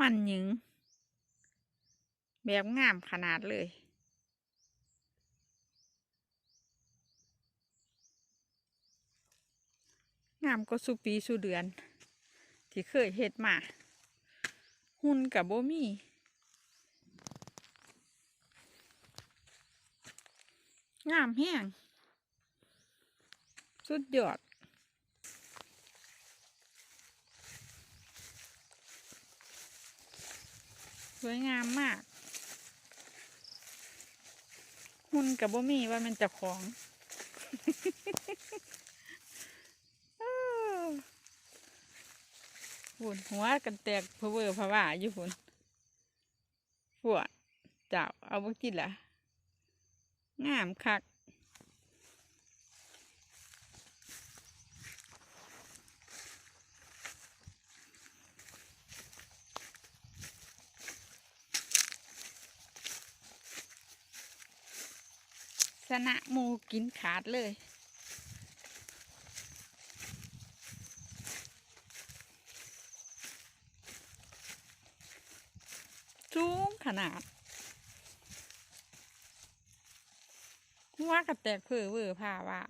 มันยิง แบบงามขนาดเลย งามก็สุปีสุเดือน ที่เคยเฮ็ดมา หุ่นกับโบมี่งามแห้งสุดยอด สวยงามมาก หุ่นกับบ่มีว่ามันจะของหุ่นหัวกันแตกเพอเวอร์พะว่าอยู่หุ่นปวดเจ้าเอาบ่กินละงามคัก ชนะมูกินขาดเลย สูงขนาดหัว่ากับแตกเพอเวอร์ผ้าว่า